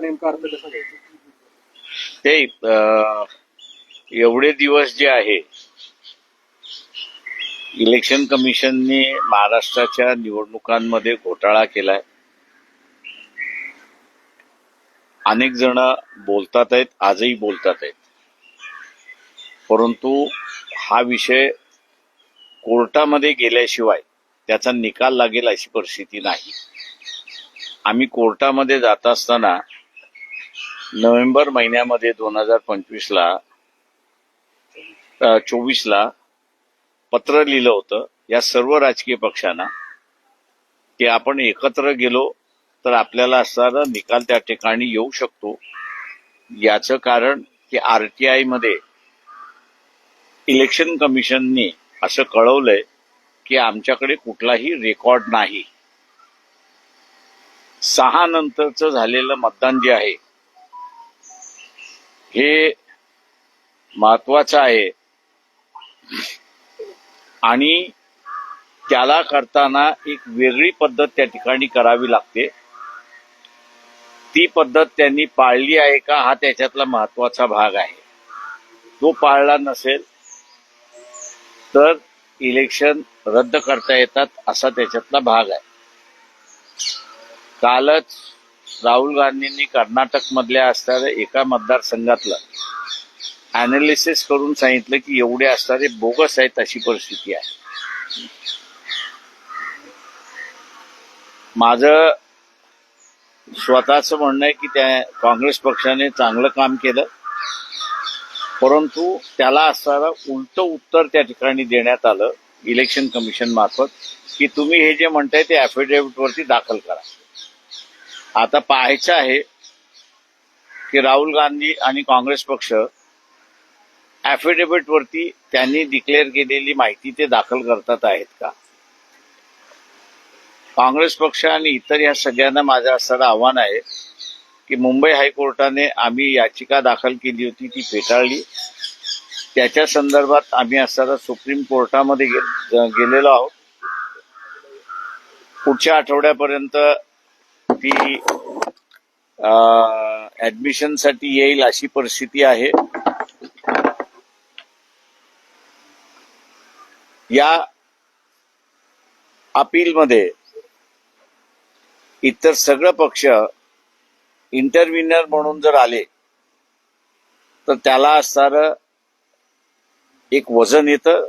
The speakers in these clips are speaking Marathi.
नेमका अर्थ कसा घ्यायचा? ते एवढे दिवस जे आहे इलेक्शन कमिशनने महाराष्ट्राच्या निवडणुकांमध्ये घोटाळा केलाय. अनेक जण बोलतात आहेत आजही बोलतात आहेत. परंतु हा विषय कोर्टामध्ये गेल्याशिवाय त्याचा निकाल लागेल अशी परिस्थिती नाही. आम्ही कोर्टामध्ये जात असताना नोव्हेंबर महिन्यामध्ये दोन हजार पंचवीसला चोवीसला पत्र लिहिलं होतं. या सर्व राजकीय पक्षांना की आपण एकत्र गेलो तर आपल्याला असणारा निकाल त्या ठिकाणी येऊ शकतो. याचं कारण की आरटीआयमध्ये इलेक्शन कमिशनने असं कळवलंय की आमच्याकडे कुठलाही रेकॉर्ड नाही. सहा नंतरचं झालेलं मतदान जे आहे हे महत्वाचं आहे. आणि त्याला करताना एक वेगळी पद्धत त्या ठिकाणी करावी लागते. ती पद्धत त्यांनी पाळली आहे का हा त्याच्यातला महत्त्वाचा भाग आहे. तो पाळला नसेल तर इलेक्शन रद्द करता येतात असा त्याच्यातला भाग आहे. कालच राहुल गांधींनी कर्नाटक मधल्या असणाऱ्या एका मतदारसंघातलं अनालिसिस करून सांगितलं की एवढे असणारे बोगस आहेत अशी परिस्थिती आहे. माझं स्वतःच म्हणणं आहे की त्या काँग्रेस पक्षाने चांगलं काम केलं परंतु त्याला असणारं उलट उत्तर त्या ठिकाणी देण्यात आलं इलेक्शन कमिशन मार्फत की तुम्ही हे जे म्हणताय ते affidavit वरती दाखल करा. आता पाहायचं आहे की राहुल गांधी आणि काँग्रेस पक्ष affidavit वरती त्यांनी डिक्लेअर केलेली माहिती ते दाखल करतात आहेत का? काँग्रेस पक्ष आणि इतर या सगळ्यांना माझं असणारं आव्हान आहे की मुंबई हायकोर्टाने आम्ही याचिका दाखल केली होती ती फेटाळली. त्याच्या संदर्भात आम्ही असणारा सुप्रीम कोर्टामध्ये गेलेलो आहोत. पुढच्या आठवड्यापर्यंत ती ऍडमिशनसाठी येईल अशी परिस्थिती आहे. या अपीलमध्ये इतर सगळं पक्ष इंटरव्हिनर म्हणून जर आले तर त्याला असणारं एक वजन येतं.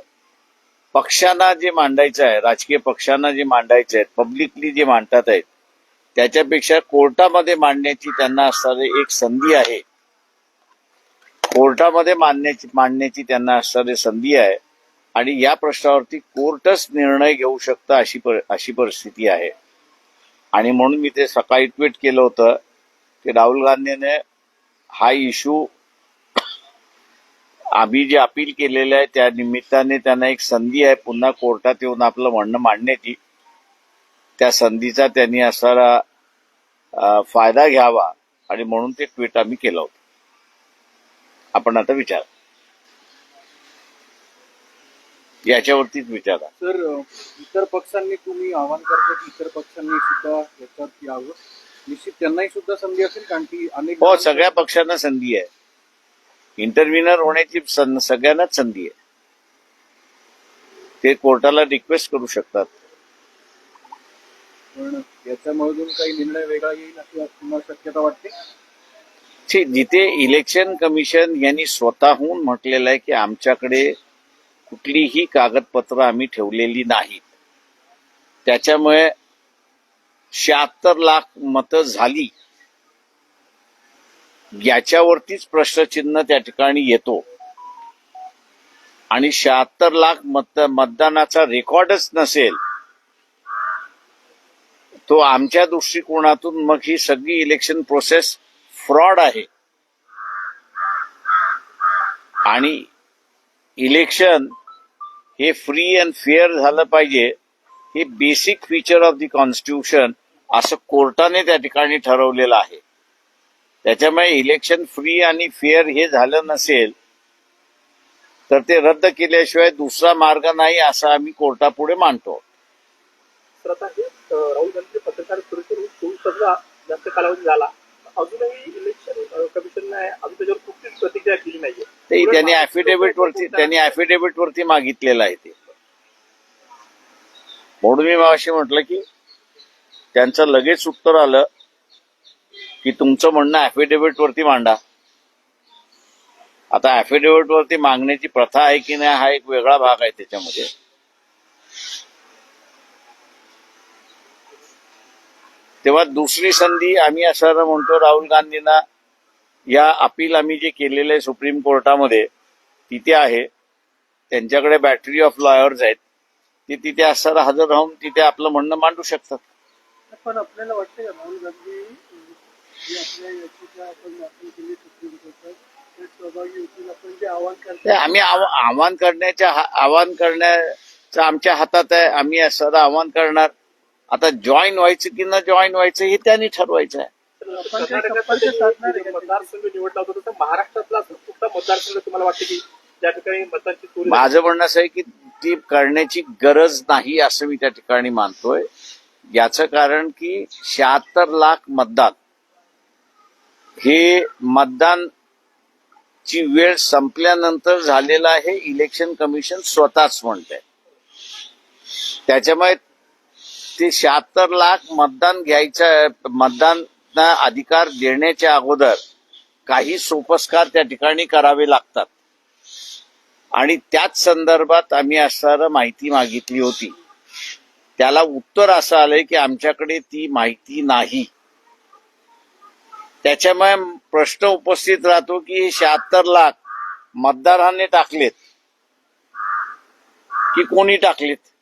पक्षांना जे मांडायचं आहे राजकीय पक्षांना जे मांडायचं आहे पब्लिकली जे मांडतात आहेत त्याच्यापेक्षा कोर्टामध्ये मांडण्याची त्यांना असणारी एक संधी आहे. कोर्टामध्ये मांडण्याची मांडण्याची त्यांना असणारी संधी आहे. आणि या प्रश्नावरती कोर्टच निर्णय घेऊ शकतं अशी पर- अशी परिस्थिती आहे. आणि म्हणून मी ते सकाळी ट्विट केलं होतं की राहुल गांधीने हा इश्यू आम्ही जे अपील केलेलं आहे त्या निमित्ताने त्यांना एक संधी आहे. पुन्हा कोर्टात येऊन आपलं म्हणणं मांडण्याची. त्या संधीचा त्यांनी असणारा फायदा घ्यावा आणि म्हणून ते ट्विट आम्ही केलं होतं. आपण आता विचार. याच्यावरतीच विचारा. सर इतर पक्षांनी तुम्ही आवाहन करता की इतर पक्षांनी सुद्धा याच्यात यावं? निश्चित त्यांनाही सुद्धा संधी असेल कारण की अनेक हो सगळ्या पक्षांना संधी आहे. इंटरव्हिनर होण्याची सगळ्यांनाच संधी आहे. ते कोर्टाला रिक्वेस्ट करू शकतात. पण याच्यामधून काही निर्णय वेगळा येईल अशी तुम्हाला शक्यता वाटते. जिथे इलेक्शन कमिशन यांनी स्वतःहून म्हटलेलं आहे की आमच्याकडे कुठलीही कागदपत्र आम्ही ठेवलेली नाहीत. त्याच्यामुळे शहात्तर लाख मतं झाली. याच्यावरतीच प्रश्नचिन्ह त्या ठिकाणी येतो. आणि शहात्तर लाख मत मतदानाचा रेकॉर्डच नसेल तो आमच्या दृष्टिकोनातून मग ही सगळी इलेक्शन प्रोसेस फ्रॉड आहे. आणि इलेक्शन हे फ्री अँड फेअर झालं पाहिजे हे basic feature of the constitution असं कोर्टाने त्या ठिकाणी ठरवलेलं आहे. त्याच्यामुळे इलेक्शन फ्री आणि फेअर हे झालं नसेल तर ते रद्द केल्याशिवाय दुसरा मार्ग नाही असं आम्ही कोर्टापुढे मांडतो आता राहुल गांधी पत्रकार परिषद चोवीस तासला जास्त कालावधी झाला. अजूनही इलेक्शन कमिशन अजून त्याच्यावर कुठलीच प्रतिक्रिया केली नाहीये. ते त्यांनी ऍफिडेव्हिट वरती त्यांनी ऍफिडेव्हिट वरती मागितलेलं आहे ते. म्हणून मी मागाशी म्हटलं की त्यांचं लगेच उत्तर आलं की तुमचं म्हणणं ऍफिडेव्हिट वरती मांडा. आता ऍफिडेव्हिट वरती मागण्याची प्रथा आहे की नाही हा एक वेगळा भाग आहे त्याच्यामध्ये. तेव्हा दुसरी संधी आम्ही असं म्हणतो राहुल गांधींना या अपील आम्ही जे केलेलं आहे सुप्रीम कोर्टामध्ये तिथे आहे. त्यांच्याकडे बॅटरी ऑफ लॉयर्स आहेत. ते तिथे असताना हजर राहून तिथे आपलं म्हणणं मांडू शकतात. पण आपल्याला वाटतं राहुल गांधी आम्ही आव- आव्हान करण्याच्या आव्हान करण्याचं आमच्या हातात आहे. आम्ही असं आव्हान करणार. आता जॉईन व्हायचं की न जॉईन व्हायचं हे त्यांनी ठरवायचं आहे? माझं म्हणणं असं आहे की ती करण्याची गरज नाही असं मी त्या ठिकाणी मानतोय. याचं कारण की शहात्तर लाख मतदान हे मतदान ची वेळ संपल्यानंतर झालेलं आहे. इलेक्शन कमिशन स्वतःच म्हणतंय. त्याच्यामुळे ते शहात्तर लाख मतदान घ्यायचं मतदान अधिकार देण्याच्या अगोदर काही सोपस्कार त्या ठिकाणी करावे लागतात. आणि त्याच संदर्भात आम्ही असणारं माहिती मागितली होती. त्याला उत्तर असं आलंय की आमच्याकडे ती माहिती नाही. त्याच्यामुळे प्रश्न उपस्थित राहतो की शहात्तर लाख मतदारांनी टाकलेत की कोणी टाकलेत?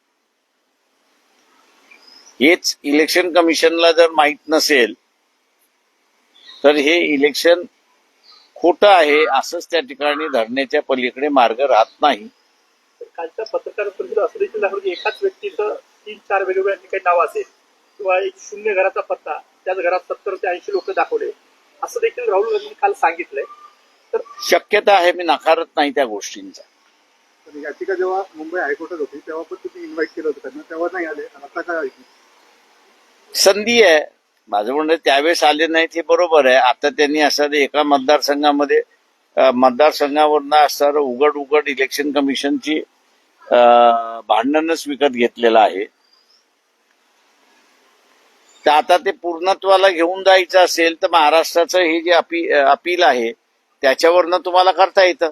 हेच इलेक्शन कमिशनला जर माहीत नसेल तर हे इलेक्शन खोटं आहे असंच त्या ठिकाणी धरण्याच्या पलीकडे मार्ग राहत नाही. तर कालच्या पत्रकार परिषदेत असं देखील दाखवलं की एकाच व्यक्तीचं तीन चार वेगवेगळ्या ठिकाणी नाव असेल किंवा एक शून्य घराचा पत्ता त्याच घरात सत्तर ते ऐंशी लोक दाखवले असं देखील राहुल गांधींनी काल सांगितलंय. तर शक्यता आहे मी नाकारत नाही त्या गोष्टींचा. पण याचिका जेव्हा मुंबई हायकोर्टात होती तेव्हा पण तुम्ही इन्व्हाइट केलं होतं त्यांना तेव्हा नाही आले. आता काय आहे? संधी आहे. माझं म्हणणं त्यावेळेस आले नाहीत हे बरोबर आहे. आता त्यांनी असं एका मतदारसंघामध्ये मतदारसंघावरनं असणारं उघड उघड इलेक्शन कमिशनची भांडणच विकत घेतलेलं आहे. तर आता ते पूर्णत्वाला घेऊन जायचं असेल तर महाराष्ट्राचं हे जे अपी अपील आहे त्याच्यावरनं तुम्हाला करता येतं.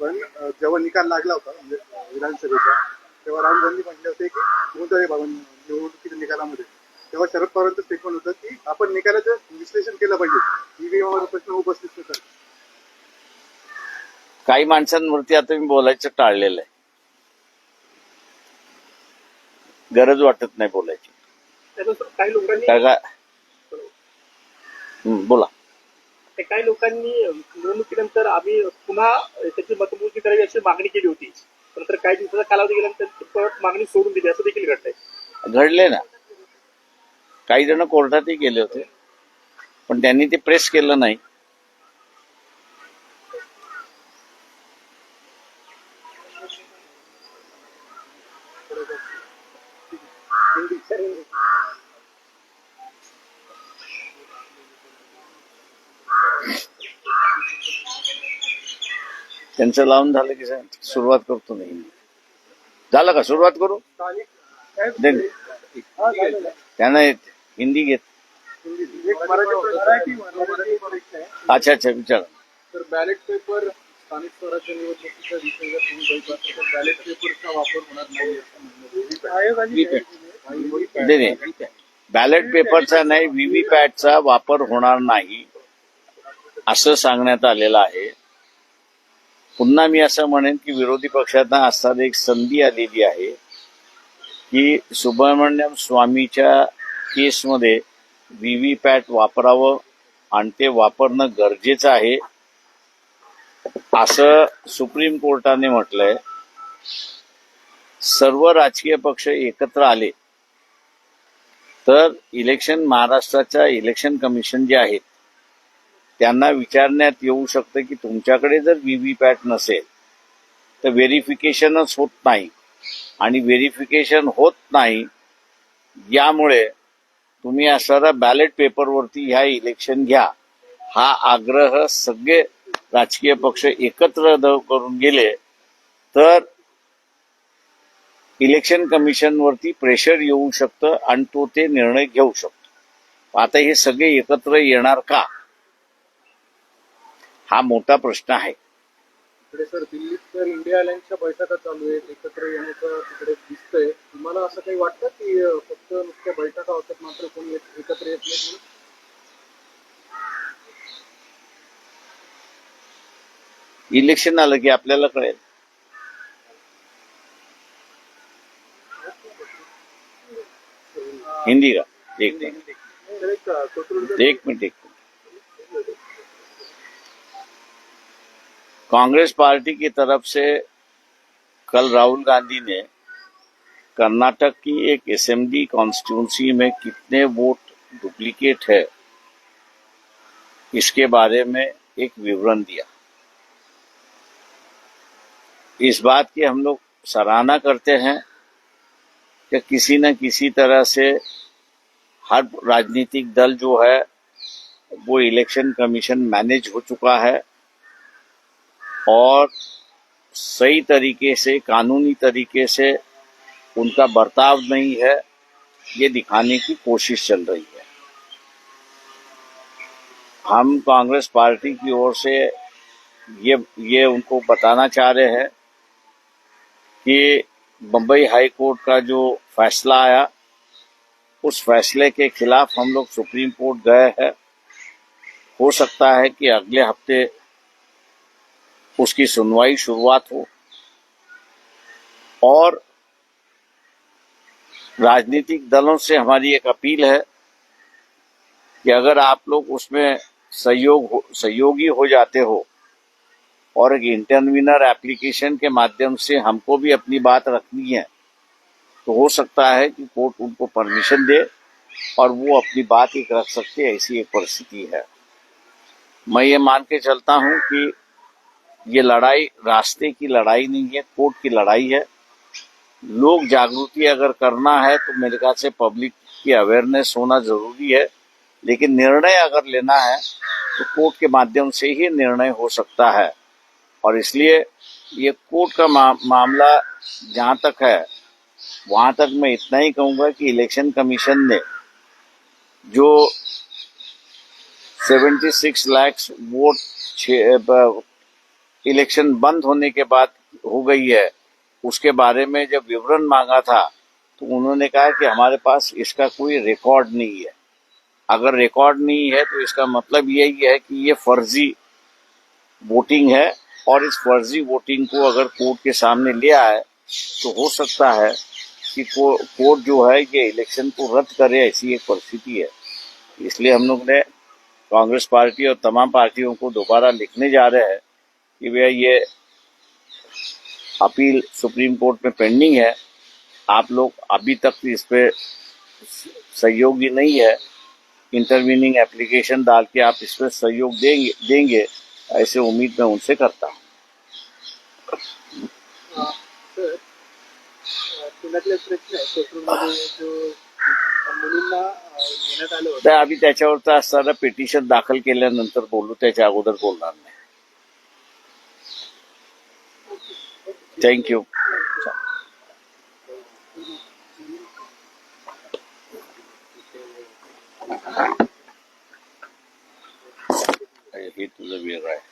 पण जेव्हा निकाल लागला होता म्हणजे, विधानसभेचा तेव्हा राहुल गांधी म्हटले होते की कोणत्याही बाबा निवडणुकीच्या निकालामध्ये. तेव्हा शरद पवारांचं स्टेटमेंट होतं की आपण निकालाचं विश्लेषण केलं पाहिजे. ईव्हीएमवर प्रश्न उपस्थित करता काही माणसांवरती आता मी बोलायचं टाळलेलं आहे. गरज वाटत नाही बोलायची. त्यानुसार काही लोकांनी हं, बोला. ते काही लोकांनी निवडणुकीनंतर आम्ही पुन्हा त्याची मतमोजणी करावी अशी मागणी केली होती. काही दिवसाचा कालावधी गेल्यानंतर परत मागणी सोडून दिली असं देखील घडलंय. घडले ना. काही जण कोर्टातही गेले होते पण त्यांनी ते प्रेस केलं नाही. त्यांचं लावून झालं की सुरुवात करतो नाही झालं का? सुरुवात करू? दे त्यांना येत हिंदी घेत. अच्छा अच्छा विचार. बॅलेट पेपर स्थानिक स्वराज्य निवडणुकीच्या बॅलेट पेपरचा वापर होणार नाही नाही बॅलेट पेपरचा नाही व्हीव्हीपॅटचा वापर होणार नाही असं सांगण्यात आलेलं आहे. पुन्हा मी असं म्हणेन की विरोधी पक्षांना असताना एक संधी आलेली आहे की सुब्रमण्यम स्वामीच्या केसमध्ये पॅट वापरावं आणि ते वापरणं गरजेचं आहे असं सुप्रीम कोर्टाने म्हटलंय. सर्व राजकीय पक्ष एकत्र आले. तर इलेक्शन महाराष्ट्राच्या इलेक्शन कमिशन जे आहेत त्यांना विचारण्यात येऊ शकतं की तुमच्याकडे जर व्हीव्हीपॅट नसेल तर व्हेरिफिकेशनच होत नाही. आणि व्हेरिफिकेशन होत नाही यामुळे तुम्ही असणारा बॅलेट पेपरवरती ह्या इलेक्शन घ्या. हा आग्रह सगळे राजकीय पक्ष एकत्र करून गेले तर इलेक्शन कमिशनवरती प्रेशर येऊ शकतं आणि तो ते निर्णय घेऊ शकतो. आता हे सगळे एकत्र येणार का? हा मोठा प्रश्न आहे. इकडे सर दिल्लीत तर इंडिया अलायन्सच्या बैठका चालू आहेत एकत्र येण्याचं तिकडे दिसतंय. तुम्हाला असं काही वाटतं की फक्त नुसत्या बैठका होतात मात्र कोणी एकत्र येत नाही? इलेक्शन आलं की आपल्याला कळेल. हिंदी का? एक मिनट एक मिनट. कांग्रेस पार्टी की तरफ़ से कल राहुल गांधी ने कर्नाटक की एक असेंबली कॉन्स्टिट्यूंसी में कितने वोट डुप्लीकेट है, इसके बारे में एक विवरण दिया। इस बात की हम लोग सराहना करते हैं कि किसी न किसी तरह से हर राजनीतिक दल जो है, वो इलेक्शन कमीशन मैनेज हो चुका है। और सही तरीके से, कानूनी तरीके से उनका बर्ताव नहीं है, ये दिखाने की कोशिश चल रही है। हम कांग्रेस पार्टी की ओर से ये ये उनको बताना चाह रहे हैं कि बम्बई हाई कोर्ट का जो फैसला आया, उस फैसले के खिलाफ हम लोग सुप्रीम कोर्ट गए हैं। हो सकता है कि अगले हफ़्ते उसकी सुनवाई शुरुआत हो। और राजनीतिक दलों से हमारी एक अपील है कि अगर आप लोग उसमें सहयोग सहयोगी हो जाते हो और एक इंटरवीनर एप्लीकेशन के माध्यम से हमको भी अपनी बात रखनी है तो हो सकता है कि कोर्ट उनको परमिशन दे और वो अपनी बात एक रख सकते ऐसी एक परिस्थिति है। मैं ये मान के चलता हूँ कि ये लड़ाई रास्ते की लड़ाई नहीं है कोर्ट की लड़ाई है। लोग जागृति अगर करना है तो मेरे ख्याल से पब्लिक की अवेयरनेस होना ज़रूरी है लेकिन निर्णय अगर लेना है तो कोर्ट के माध्यम से ही निर्णय हो सकता है। और इसलिए ये कोर्ट का मा, मामला जहाँ तक है वहाँ तक मैं इतना ही कहूँगा कि इलेक्शन कमीशन ने जो 76 लाख वोट इलेक्शन बंद होने के बाद हो गई है, उसके बारे में जब विवरण मांगा था तो उन्होंने कहा कि हमारे पास इसका कोई रिकॉर्ड नहीं है। अगर रिकॉर्ड नहीं है तो इसका मतलब यही है कि ये फर्जी वोटिंग है और इस फर्जी वोटिंग को अगर कोर्ट के सामने ले आए तो हो सकता है कि कोर्ट जो है, ये इलेक्शन को रद्द करे, ऐसी एक परिस्थिति है। इसलिए हम लोग ने कांग्रेस पार्टी और तमाम पार्टियों को दोबारा लिखने जा रहे हैं। कि भैया ये अपील सुप्रीम कोर्ट में पेंडिंग है। आप लोग अभी तक इस पे सहयोगी नहीं है। इंटरवीनिंग एप्लीकेशन डाल के आप इस पर सहयोग देंगे देंगे ऐसे उम्मीद मैं उनसे करता हूँ। अं, अं, अं, आम्ही त्याच्यावरचं पिटिशन दाखल केल्यानंतर बोलू त्याच्या अगोदर बोलणार नाही. Thank you. I hate the way right.